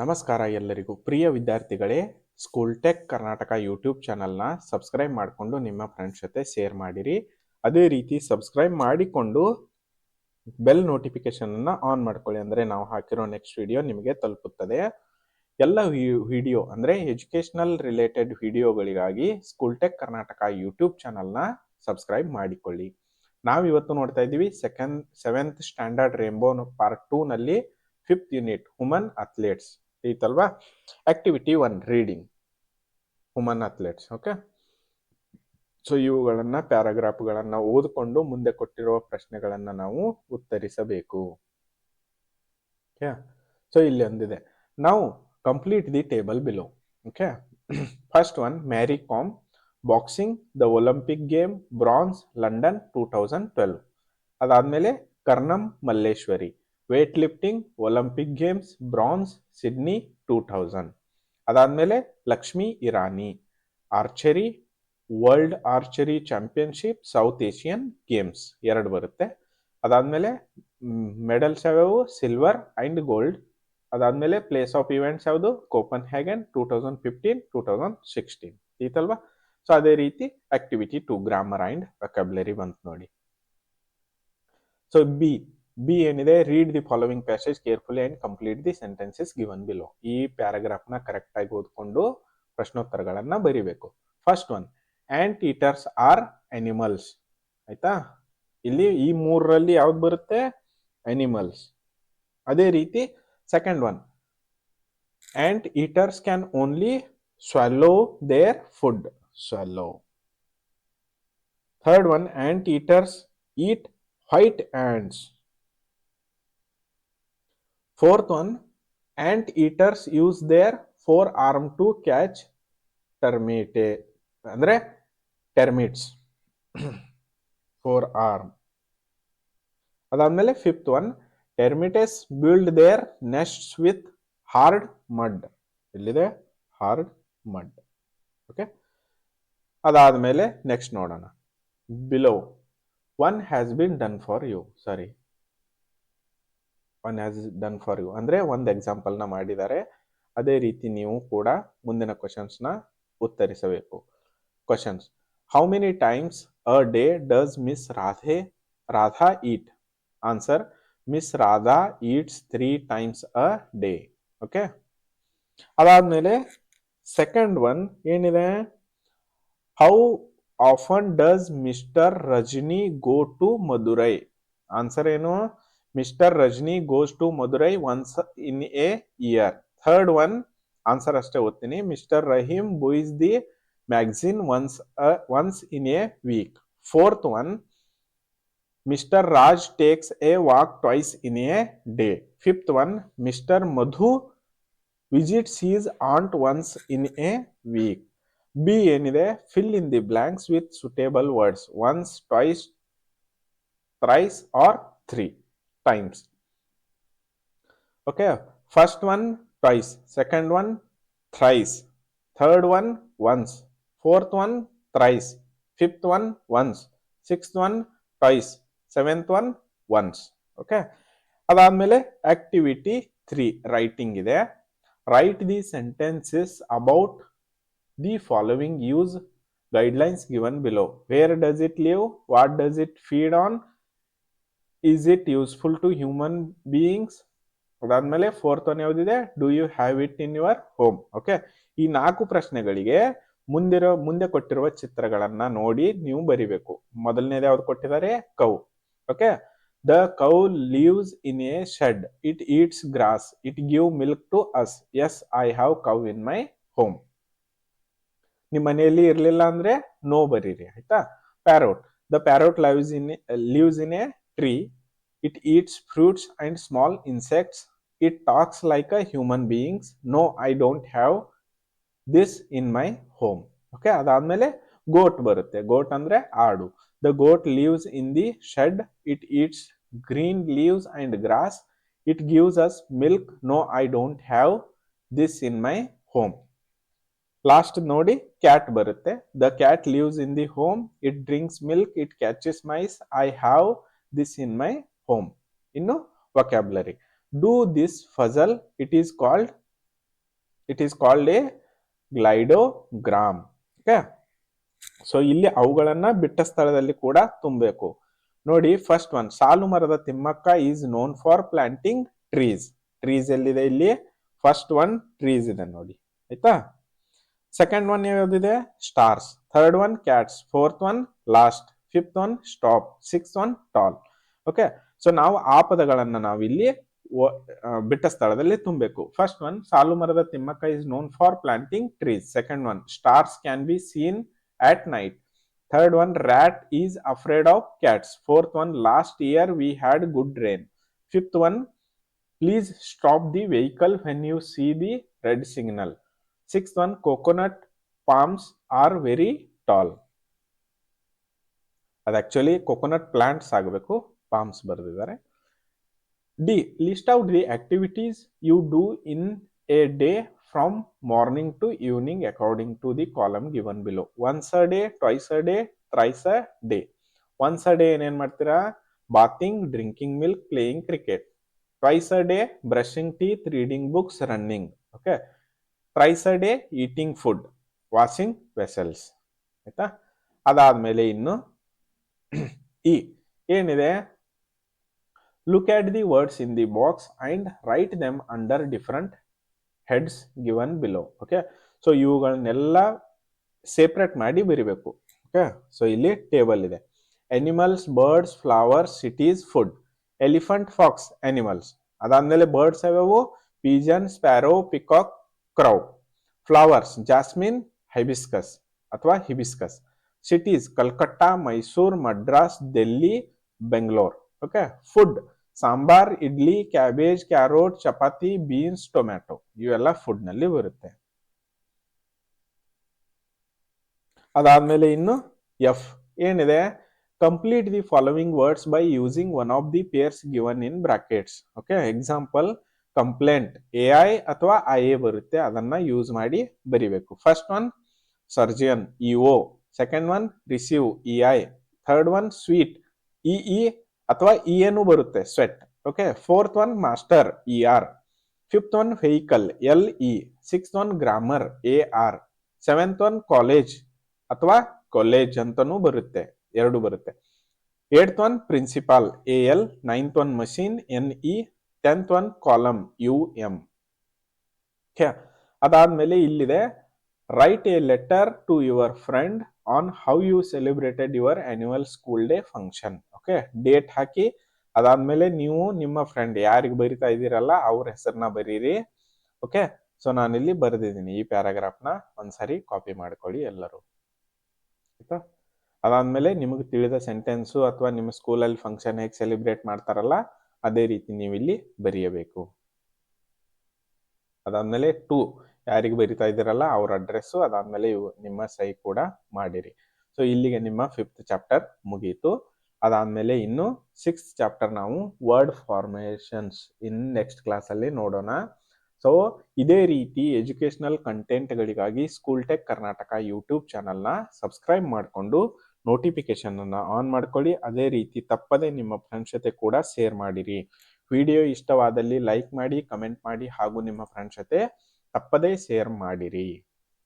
ನಮಸ್ಕಾರ ಎಲ್ಲರಿಗೂ. ಪ್ರಿಯ ವಿದ್ಯಾರ್ಥಿಗಳೇ, ಸ್ಕೂಲ್ ಟೆಕ್ ಕರ್ನಾಟಕ ಯೂಟ್ಯೂಬ್ ಚಾನಲ್ನ ಸಬ್ಸ್ಕ್ರೈಬ್ ಮಾಡಿಕೊಂಡು ನಿಮ್ಮ ಫ್ರೆಂಡ್ಸ್ ಜೊತೆ ಶೇರ್ ಮಾಡಿರಿ. ಅದೇ ರೀತಿ ಸಬ್ಸ್ಕ್ರೈಬ್ ಮಾಡಿಕೊಂಡು ಬೆಲ್ ನೋಟಿಫಿಕೇಷನನ್ನು ಆನ್ ಮಾಡ್ಕೊಳ್ಳಿ ಅಂದರೆ ನಾವು ಹಾಕಿರೋ ನೆಕ್ಸ್ಟ್ ವಿಡಿಯೋ ನಿಮಗೆ ತಲುಪುತ್ತದೆ. ಎಲ್ಲ ವಿಡಿಯೋ ಅಂದರೆ ಎಜುಕೇಷನಲ್ ರಿಲೇಟೆಡ್ ವಿಡಿಯೋಗಳಿಗಾಗಿ ಸ್ಕೂಲ್ ಟೆಕ್ ಕರ್ನಾಟಕ ಯೂಟ್ಯೂಬ್ ಚಾನಲ್ನ ಸಬ್ಸ್ಕ್ರೈಬ್ ಮಾಡಿಕೊಳ್ಳಿ. ನಾವು ಇವತ್ತು ನೋಡ್ತಾ ಇದ್ದೀವಿ second, seventh standard rainbow part ಟೂನಲ್ಲಿ fifth unit human athletes. ಐತಲ್ವಾ? Activity one reading human athletes okay so ಇವುಗಳನ್ನು ಪ್ಯಾರಾಗ್ರಾಫ್ಗಳನ್ನು ಓದಿಕೊಂಡು ಮುಂದೆ ಕೊಟ್ಟಿರುವ ಪ್ರಶ್ನೆಗಳನ್ನು ನಾವು ಉತ್ತರಿಸಬೇಕು. ಓಕೆ ಸೊ ಇಲ್ಲಿ ಒಂದಿದೆ. ನಾವು complete the table below okay first one Mary Kom boxing the Olympic game bronze London two thousand twelve ಅದಾದಮೇಲೆ Karnam Malleswari weightlifting Olympic games, bronze, Sydney two thousand. ಅದಾದಮೇಲೆ Lakshmi Irani, archery, world archery championship, South Asian games ಎರಡು ಬರುತ್ತೆ. ಅದಾದಮೇಲೆ medals ಯಾವ್ಯಾವು? Silver and gold. ಅದಾದಮೇಲೆ place of events ಯಾವುದು? Copenhagen two thousand fifteen, two thousand sixteen. ಈತಲ್ವಾ so ಅದೇ ರೀತಿ activity two grammar and vocabulary ಬಂತು ನೋಡಿ. ಸೊ ಬಿ ಬಿ ಏನಿದೆ? Read the following passage carefully and complete the sentences given below ಈ ಪ್ಯಾರಾಗ್ರಾಫ್ನ ಕರೆಕ್ಟಾಗಿ ಓದ್ಕೊಂಡು ಪ್ರಶ್ನೋತ್ತರಗಳನ್ನು ಬರಿಬೇಕು. First one anteaters are animals ಆಯ್ತಾ? ಇಲ್ಲಿ ಈ ಮೂರರಲ್ಲಿ ಯಾವ್ದು ಬರುತ್ತೆ? ಅನಿಮಲ್ಸ್ ಅದೇ ರೀತಿ second one anteaters can only swallow their food swallow third one anteaters eat white ants. Fourth one, ant eaters use their forearm to catch termite ಅಂದರೆ termites four arm ಅದಾದ್ಮೇಲೆ fifth one termites build their nests with hard mud ಎಲ್ಲಿದೆ? Hard mud okay ಅದಾದಮೇಲೆ next ನೋಡೋಣ. Below one has been done for you sorry one has done for you ಅಂದರೆ ಒಂದು ಎಕ್ಸಾಂಪಲ್ನ ಮಾಡಿದ್ದಾರೆ ಅದೇ ರೀತಿ ನೀವು ಕೂಡ ಮುಂದಿನ ಕ್ವಶನ್ಸ್ನ ಉತ್ತರಿಸಬೇಕು. Questions how many times a day does Miss Radhe Radha eat answer Miss Radha eats three times a day okay ಅದಾದಮೇಲೆ ಸೆಕೆಂಡ್ ಒನ್ ಏನಿದೆ? How often does Mister Rajni go to Madurai answer ಏನು? mister Rajni goes to Madurai once in a year third one answer ಅಷ್ಟೇ ಓದ್ತೀನಿ mister Rahim buys the magazine once once in a week fourth one mister Raj takes a walk twice in a day fifth one mister Madhu visits his aunt once in a week B ಏನಿದೆ fill in the blanks with suitable words once twice thrice are three Times okay first one twice second one thrice third one once fourth one thrice fifth one once sixth one twice seventh one once okay ಅದಾದಮೇಲೆ activity three writing ಇದೆ. Write the sentences about the following use guidelines given below. Where does it live? What does it feed on? Is it useful to human beings ಅದಾದ್ಮೇಲೆ fourth one ಯಾವ್ದಿದೆ? Do you have it in your home okay ಈ ನಾಲ್ಕು ಪ್ರಶ್ನೆಗಳಿಗೆ ಮುಂದಿರೋ, ಮುಂದೆ ಕೊಟ್ಟಿರುವ ಚಿತ್ರಗಳನ್ನ ನೋಡಿ ನೀವು ಬರಿಬೇಕು. ಮೊದಲನೇದು ಯಾವ್ದು ಕೊಟ್ಟಿದ್ದಾರೆ? Cow okay the cow lives in a shed it eats grass it give milk to us yes I have cow in my home ನಿಮ್ಮ ಮನೆಯಲ್ಲಿ ಇರಲಿಲ್ಲ ಅಂದ್ರೆ ನೋ ಬರೀರಿ, ಆಯ್ತಾ? Parrot the parrot lives in leaves in a tree it eats fruits and small insects it talks like a human beings no I don't have this in my home okay ಅದಾದ್ಮೇಲೆ goat ಬರುತ್ತೆ. Goat ಅಂದ್ರೆ ಆಡು. The goat lives in the shed it eats green leaves and grass it gives us milk no I don't have this in my home last ನೋಡಿ cat ಬರುತ್ತೆ. The cat lives in the home it drinks milk it catches mice I have this in my home ಇನ್ನು vocabulary do this puzzle it is called it is called a glidogram okay so ಇಲ್ಲಿ ಅವುಗಳನ್ನ ಬಿಟ್ಟ ಸ್ಥಳದಲ್ಲಿ ಕೂಡ ತುಂಬಬೇಕು. ನೋಡಿ first one ಸಾಲು ಮರದ Thimmakka is known for planting trees trees ಎಲ್ಲಿದೆ ಇಲ್ಲಿ? ಫಸ್ಟ್ ಒನ್ ಟ್ರೀಸ್ ಇದೆ ನೋಡಿ. ಆಯ್ತಾ? Second one ಯಾವ್ದಿದೆ? Stars third one cats fourth one last fifth one stop six one tall okay so ನಾವು ಆ ಪದಗಳನ್ನ ನಾವಿಲ್ಲಿ ಬಿಟ್ಟ ಸ್ಥಳದಲ್ಲಿ ತುಂಬಬೇಕು. ಫಸ್ಟ್ ಒನ್ ಸಾಲು ಮರದ Thimmakka is known for planting trees second one stars can be seen at night third one rat is afraid of cats fourth one last year we had good rain fifth one please stop the vehicle when you see the red signal sixth one coconut palms are very tall ಅದು actually coconut plants ಆಗಬೇಕು. Palms ಬರೆದಿದ್ದಾರೆ. D list out the activities you do in a day from morning to evening according to the column given below once a day twice a day thrice a day once a day ಏನೇನು ಮಾಡ್ತೀರಾ? Bathing drinking milk playing cricket twice a day brushing teeth reading books running okay thrice a day eating food washing vessels ಆಯ್ತಾ? ಅದಾದ್ಮೇಲೆ ಇನ್ನು E ಏನಿದೆ? Look at the words in the box and write them under different heads given below okay so ಇವುಗಳನ್ನೆಲ್ಲ separate ಮಾಡಿ ಬರಿಬೇಕು okay so ಇಲ್ಲಿ table ಇದೆ. Animals birds flowers cities food elephant fox animals ಅದಾದಮೇಲೆ ಬರ್ಡ್ಸ್ ಯಾವ್ಯಾವು? Pigeon sparrow peacock crow flowers jasmine hibiscus ಅಥವಾ hibiscus cities Calcutta Mysore Madras Delhi Bengaluru okay food sambar, idli, cabbage, carrot, chapati, beans, tomato ಇವೆಲ್ಲ ಫುಡ್ನಲ್ಲಿ ಬರುತ್ತೆ. ಅದಾದ್ಮೇಲೆ ಇನ್ನು F. ಏನಿದೆ? Complete the following words by using one of the pairs given in brackets okay example complaint A I ಅಥವಾ I A ಬರುತ್ತೆ. ಅದನ್ನ use ಮಾಡಿ ಬರಿಬೇಕು. First one surgeon E O second one receive E I third one sweet E ಅಥವಾ E ಏನು ಬರುತ್ತೆ sweat okay fourth one master E R fifth one vehicle L E six one grammar A R seventh one college ಅಥವಾ college ಅಂತನೂ ಬರುತ್ತೆ, ಎರಡು ಬರುತ್ತೆ. Eighth one principal A L ninth one machine N E tenth one column U M ಅದಾದ್ಮೇಲೆ ಇಲ್ಲಿದೆ write a letter to your friend on how you celebrated your annual school day function okay date ಹಾಕಿ. ಅದಾದ್ಮೇಲೆ ನೀವು ನಿಮ್ಮ friend ಯಾರಿಗೆ ಬರಿತಾ ಇದ್ದೀರಲ್ಲ, ಅವ್ರ ಹೆಸರನ್ನ ಬರೀರಿ. ಓಕೆ ಸೊ ನಾನಿಲ್ಲಿ ಬರೆದಿದ್ದೀನಿ ಈ ಪ್ಯಾರಾಗ್ರಾಫ್ನ ಒಂದ್ಸರಿ ಕಾಪಿ ಮಾಡ್ಕೊಳ್ಳಿ ಎಲ್ಲರೂ. ಆಯ್ತಾ? ಅದಾದ್ಮೇಲೆ ನಿಮಗೆ ತಿಳಿದ ಸೆಂಟೆನ್ಸು ಅಥವಾ ನಿಮ್ಮ ಸ್ಕೂಲಲ್ಲಿ ಫಂಕ್ಷನ್ ಹೇಗೆ ಸೆಲೆಬ್ರೇಟ್ ಮಾಡ್ತಾರಲ್ಲ, ಅದೇ ರೀತಿ ನೀವು ಇಲ್ಲಿ ಬರೆಯಬೇಕು. ಅದಾದ್ಮೇಲೆ ಟು ಯಾರಿಗೆ ಬರಿತಾ ಇದ್ದೀರಲ್ಲ, ಅವ್ರ ಅಡ್ರೆಸ್ಸು ಅದಾದ್ಮೇಲೆ ನಿಮ್ಮ ಸೈ ಕೂಡ ಮಾಡಿರಿ. ಸೊ ಇಲ್ಲಿಗೆ ನಿಮ್ಮ ಫಿಫ್ತ್ ಚಾಪ್ಟರ್ ಮುಗೀತು. ಅದಾದ್ಮೇಲೆ ಇನ್ನು ಸಿಕ್ಸ್ ಚಾಪ್ಟರ್ ನಾವು ವರ್ಡ್ ಫಾರ್ಮೇಷನ್ಸ್ ಇನ್ ನೆಕ್ಸ್ಟ್ ಕ್ಲಾಸಲ್ಲಿ ನೋಡೋಣ. ಸೊ ಇದೇ ರೀತಿ ಎಜುಕೇಷನಲ್ ಕಂಟೆಂಟ್ಗಳಿಗಾಗಿ ಸ್ಕೂಲ್ ಟೆಕ್ ಕರ್ನಾಟಕ ಯೂಟ್ಯೂಬ್ ಚಾನಲ್ನ ಸಬ್ಸ್ಕ್ರೈಬ್ ಮಾಡಿಕೊಂಡು ನೋಟಿಫಿಕೇಶನ್ ಅನ್ನ ಆನ್ ಮಾಡ್ಕೊಳ್ಳಿ. ಅದೇ ರೀತಿ ತಪ್ಪದೇ ನಿಮ್ಮ ಫ್ರೆಂಡ್ಸ್ ಜೊತೆ ಕೂಡ ಶೇರ್ ಮಾಡಿರಿ. ವಿಡಿಯೋ ಇಷ್ಟವಾದಲ್ಲಿ ಲೈಕ್ ಮಾಡಿ ಕಮೆಂಟ್ ಮಾಡಿ ಹಾಗೂ ನಿಮ್ಮ ಫ್ರೆಂಡ್ಸ್ ಜೊತೆ ತಪ್ಪದೇ ಶೇರ್ ಮಾಡಿರಿ.